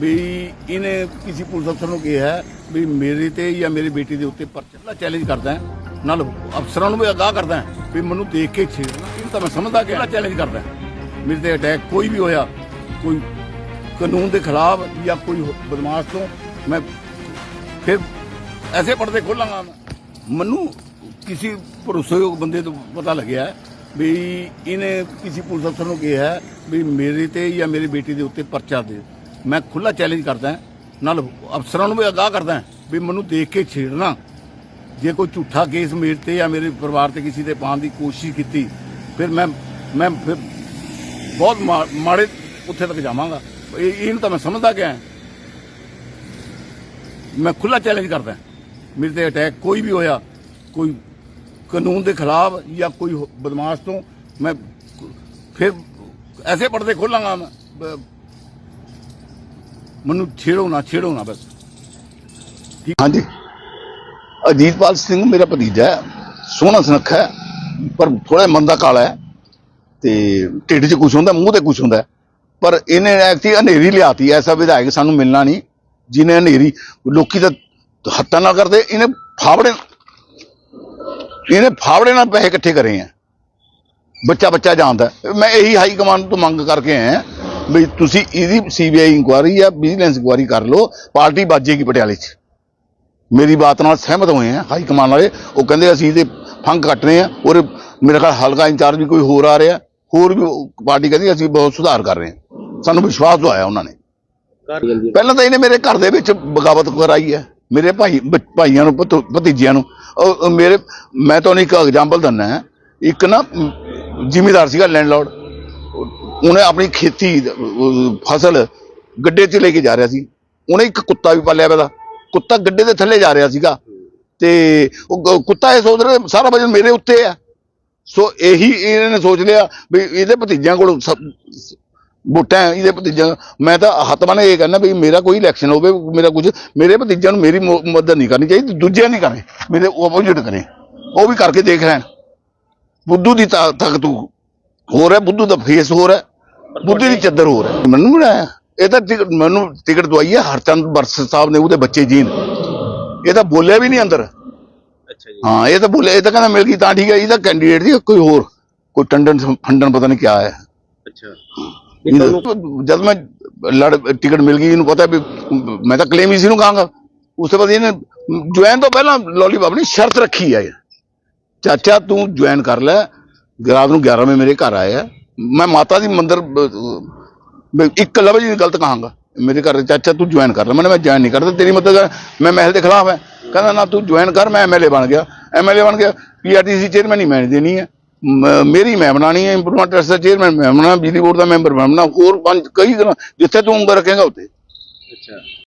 ਵੀ ਇਹਨੇ ਕਿਸੇ ਪੁਲਿਸ ਅਫਸਰ ਨੂੰ ਕਿਹਾ ਹੈ ਵੀ ਮੇਰੇ ਤੇ ਜਾਂ ਮੇਰੀ ਬੇਟੀ ਦੇ ਉੱਤੇ ਪਰਚਾ ਚੈਲੰਜ ਕਰਦਾ ਹੈ। ਨਾਲ ਅਫਸਰਾਂ ਨੂੰ ਵੀ ਅਗਾਹ ਕਰਦਾ ਹੈ ਵੀ ਮੈਨੂੰ ਦੇਖ ਕੇ ਛੇੜਨਾ ਇਹ ਤਾਂ ਮੈਂ ਸਮਝਦਾ ਕਿ ਇਹਦਾ ਚੈਲੰਜ ਕਰਦਾ ਮੇਰੇ ਤੇ ਅਟੈਕ ਕੋਈ ਵੀ ਹੋਇਆ, ਕੋਈ ਕਾਨੂੰਨ ਦੇ ਖਿਲਾਫ ਜਾਂ ਕੋਈ ਬਦਮਾਸ਼ ਤੋਂ ਮੈਂ ਫਿਰ ਐਸੇ ਪਰਦੇ ਖੋਲਾਂਗਾ ਮੈਨੂੰ ਕਿਸੇ ਭਰੋਸੇਯੋਗ ਬੰਦੇ ਤੋਂ ਪਤਾ ਲੱਗਿਆ ਵੀ ਇਹਨੇ ਕਿਸੇ ਪੁਲਿਸ ਅਫਸਰ ਨੂੰ ਕਿਹਾ ਹੈ ਵੀ ਮੇਰੇ ਤੇ ਜਾਂ ਮੇਰੀ ਬੇਟੀ ਦੇ ਉੱਤੇ ਪਰਚਾ ਦੇ ਮੈਂ ਖੁੱਲਾ ਚੈਲੰਜ ਕਰਦਾ ਨਾਲ ਅਫਸਰਾਂ ਨੂੰ ਵੀ ਆਗਾਹ ਕਰਦਾ ਵੀ ਮੈਨੂੰ ਦੇਖ ਕੇ ਛੇੜਨਾ। ਜੇ ਕੋਈ ਝੂਠਾ ਕੇਸ ਮੇਰੇ ਤੇ ਜਾਂ ਮੇਰੇ ਪਰਿਵਾਰ ਤੇ ਕਿਸੇ ਤੇ ਪਾਉਣ ਦੀ ਕੋਸ਼ਿਸ਼ ਕੀਤੀ, ਫਿਰ ਮੈਂ ਮੈਂ ਫਿਰ ਬਹੁਤ ਮਾ- ਮਾੜੇ ਉੱਥੇ ਤੱਕ ਜਾਵਾਂਗਾ। ਇਹ, ਇਹਨੂੰ ਤਾਂ ਮੈਂ ਸਮਝਦਾ ਗਿਆ ਮੈਂ ਖੁੱਲਾ ਚੈਲੰਜ ਕਰਦਾ ਮੇਰੇ ਤੇ ਅਟੈਕ ਕੋਈ ਵੀ ਹੋਇਆ, ਕੋਈ ਕਾਨੂੰਨ ਦੇ ਖਿਲਾਫ ਜਾਂ ਕੋਈ ਬਦਮਾਸ਼ ਤੋਂ ਮੈਂ ਫਿਰ ਐਸੇ ਪਰਦੇ ਖੋਲਾਂਗਾ ਮੈਂ। ਮੈਨੂੰ ਛੇੜੋ ਨਾ ਛੇੜੋ ਨਾ ਬਸ। ਹਾਂਜੀ। ਅਜੀਤਪਾਲ ਸਿੰਘ ਮੇਰਾ ਭਤੀਜਾ ਹੈ, ਸੋਹਣਾ ਸੁਨੱਖਾ ਹੈ, ਪਰ ਥੋੜਾ ਮੰਦਾ ਕਾਲਾ ਹੈ ਤੇ ਢਿੱਡ 'ਚ ਕੁਝ ਹੁੰਦਾ, ਮੂੰਹ ਤੇ ਕੁਝ ਹੁੰਦਾ ਪਰ ਇਹਨੇ ਐਕਚੁਅਲੀ ਹਨੇਰੀ ਲਿਆਤੀ, ਐਸਾ ਵਿਧਾਇਕ ਸਾਨੂੰ ਮਿਲਣਾ ਨਹੀਂ, ਜਿਹਨੇ ਹਨੇਰੀ, ਲੋਕੀ ਤਾਂ ਹੱਥਾਂ ਨਾ ਕਰਦੇ, ਇਹਨੇ ਫਾਵੜੇ ਇਹਨੇ ਫਾਵੜੇ ਨਾਲ ਪੈਸੇ ਇਕੱਠੇ ਕਰੇ ਆ। ਬੱਚਾ ਬੱਚਾ ਜਾਣਦਾ ਮੈਂ ਇਹੀ ਹਾਈ ਕਮਾਂਡ ਤੋਂ ਮੰਗ ਕਰਕੇ ਆਇਆ। ਵੀ ਤੁਸੀਂ ਇਹਦੀ ਸੀਬੀਆਈ ਇਨਕੁਆਰੀ ਜਾਂ ਵਿਜੀਲੈਂਸ ਇਨਕੁਆਰੀ ਕਰ ਲਓ, ਪਾਰਟੀ ਬਾਜੇਗੀ ਪਟਿਆਲੇ 'ਚ। ਮੇਰੀ ਬਾਤ ਨਾਲ ਸਹਿਮਤ ਹੋਏ ਆ ਹਾਈ ਕਮਾਂਡ ਵਾਲੇ, ਉਹ ਕਹਿੰਦੇ ਅਸੀਂ ਤੇ ਫੰਗ ਕੱਟ ਰਹੇ ਆ, ਔਰ ਮੇਰੇ ਖਿਆਲ ਹਲਕਾ ਇੰਚਾਰਜ ਵੀ ਕੋਈ ਹੋਰ ਆ ਰਿਹਾ, ਹੋਰ ਵੀ ਪਾਰਟੀ ਕਹਿੰਦੀ ਅਸੀਂ ਬਹੁਤ ਸੁਧਾਰ ਕਰ ਰਹੇ ਹਾਂ। ਸਾਨੂੰ ਵਿਸ਼ਵਾਸ ਦਵਾਇਆ ਉਹਨਾਂ ਨੇ। ਪਹਿਲਾਂ ਤਾਂ ਇਹਨੇ ਮੇਰੇ ਘਰ ਦੇ ਵਿੱਚ ਬਗਾਵਤ ਕਰਾਈ ਹੈ, ਮੇਰੇ ਭਾਈ, ਭਾਈਆਂ ਨੂੰ, ਭਤ- ਭਤੀਜਿਆਂ ਨੂੰ। ਮੇਰੇ, ਮੈਂ ਤੁਹਾਨੂੰ ਇੱਕ ਐਗਜ਼ਾਮਪਲ ਦਿੰਦਾ ਹੈ। ਇੱਕ ਨਾ ਜ਼ਿਮੀਦਾਰ ਸੀਗਾ ਲੈਂਡਲੌਰਡ। ਉਹਨੇ ਆਪਣੀ ਖੇਤੀ ਫਸਲ ਗੱਡੇ 'ਚ ਲੈ ਕੇ ਜਾ ਰਿਹਾ ਸੀ। ਉਹਨੇ ਇੱਕ ਕੁੱਤਾ ਵੀ ਪਾਲਿਆ ਪਿਆ ਤਾ। ਕੁੱਤਾ ਗੱਡੇ ਦੇ ਥੱਲੇ ਜਾ ਰਿਹਾ ਸੀਗਾ। ਤੇ ਉਹ ਕੁੱਤਾ ਇਹ ਸੋਚ ਰਿਹਾ ਸਾਰਾ ਵਜਨ ਮੇਰੇ ਉੱਤੇ ਆ। ਸੋ ਇਹੀ ਇਹਨਾਂ ਨੇ ਸੋਚ ਲਿਆ ਵੀ ਇਹਦੇ ਭਤੀਜਿਆਂ ਕੋਲ ਸਭ- ਵੋਟਾਂ ਇਹਦੇ ਭਤੀਜਾ ਮੈਂ ਤਾਂ ਹੱਥ ਬੰਨ੍ਹ ਇਹ ਕਹਿੰਦਾ ਵੀ ਮੇਰਾ ਕੋਈ ਇਲੈਕਸ਼ਨ ਹੋਵੇ, ਮੇਰਾ ਕੁਝ ਮੇਰੇ ਭਤੀਜਿਆਂ ਨੂੰ ਮੇਰੀ ਮਦਦ ਨਹੀਂ ਕਰਨੀ ਚਾਹੀਦੀ, ਦੂਜਿਆਂ ਨਹੀਂ ਕਰੇ ਮੇਰੇ ਆਪੋਜੀਟ ਕਰੇ। ਉਹ ਵੀ ਕਰਕੇ ਦੇਖ ਲੈਣ। ਬੁੱਧੂ ਦੀ ਤਾ- ਤਾਕਤ ਹੋਰ ਹੈ ਬੁੱਧੂ ਦਾ ਫੇਸ ਹੋਰ ਹੈ ਬੁੱਧੀ ਦੀ ਚੱਦਰ ਹੋਰ ਹੈ। ਮੈਨੂੰ ਬਣਾਇਆ। ਇਹ ਤਾਂ ਟਿਕਟ ਮੈਨੂੰ ਟਿਕਟ ਦਵਾਈ ਹੈ ਹਰਚੰਦ ਬਰਸ ਸਾਹਿਬ ਨੇ ਉਹਦੇ ਬੱਚੇ ਜੀਨ ਇਹ ਤਾਂ ਬੋਲਿਆ ਵੀ ਨਹੀਂ ਅੰਦਰ। ਅੱਛਾ ਜੀ। ਹਾਂ ਇਹ ਤਾਂ ਬੋਲਿਆ ਇਹ ਤਾਂ ਕਹਿੰਦਾ ਮਿਲ ਗਈ ਤਾਂ ਠੀਕ ਹੈ ਇਹਦਾ ਕੈਂਡੀਡੇਟ ਸੀ ਕੋਈ ਹੋਰ ਕੋਈ ਟੰਡਨ ਫੰਡਨ ਪਤਾ ਨਹੀਂ ਕਿਆ ਹੈ। ਅੱਛਾ। ਜਦ ਮੈਂ ਲੜ ਟਿਕਟ ਮਿਲ ਗਈ ਇਹਨੂੰ ਪਤਾ ਵੀ ਮੈਂ ਤਾਂ ਕਲੇਮ ਹੀ ਸੀ ਨੂੰ ਕਹਾਂਗਾ। ਉਸ ਤੋਂ ਬਾਅਦ ਇਹਨੇ ਜੁਆਇਨ ਤੋਂ ਪਹਿਲਾਂ ਲੋਲੀਪੌਪ ਨੇ ਸ਼ਰਤ ਰੱਖੀ ਹੈ ਚਾਚਾ ਤੂੰ ਜੁਆਇਨ ਕਰ ਲੈ ਰਾਤ ਨੂੰ 11 ਵਜੇ ਮੇਰੇ ਘਰ ਆਇਆ ਮੈਂ ਮਾਤਾ ਦੀ ਮੰਦਰ ਅਹ, ਇੱਕ ਲਫ਼ਜ਼ ਹੀ ਗਲਤ ਕਹਾਂਗਾ। ਮੇਰੇ ਘਰ ਚਾਚਾ ਤੂੰ ਜੁਆਇਨ ਕਰ ਲੈ। ਮੈंने ਮੈਂ ਜੁਆਇਨ ਨਹੀਂ ਕਰਦਾ। ਤੇਰੀ ਮਦਦ ਮੈਂ ਮਹਿਲ ਦੇ ਖਿਲਾਫ ਹੈ। ਕਹਿੰਦਾ ਨਾ ਤੂੰ ਜੁਆਇਨ ਕਰ ਮੈਂ ਐਮਐਲਏ ਬਣ ਗਿਆ। ਐਮਐਲਏ ਬਣ ਗਿਆ। ਪੀਆਰਟੀਸੀ ਚੇਅਰਮੈਨ ਹੀ ਮੈਂ ਦੇਣੀ ਹੈ ਮੇਰੀ ਮੈਂ ਬਣਾਣੀ ਹੈ ਇੰਪਰੂਵਮੈਂਟ ਟਰਸਟ ਦਾ ਚੇਅਰਮੈਨ ਮੈਂ ਬਣਾਉਣਾ। ਬਿਜਲੀ ਬੋਰਡ ਦਾ ਮੈਂਬਰ ਮੈਂ ਹੋਰ ਪੰਜ ਕਈ ਤਰ੍ਹਾਂ ਜਿੱਥੇ ਤੂੰ ਉਂਗਲ ਰੱਖੇਗਾ ਉੱਥੇ। ਅੱਛਾ।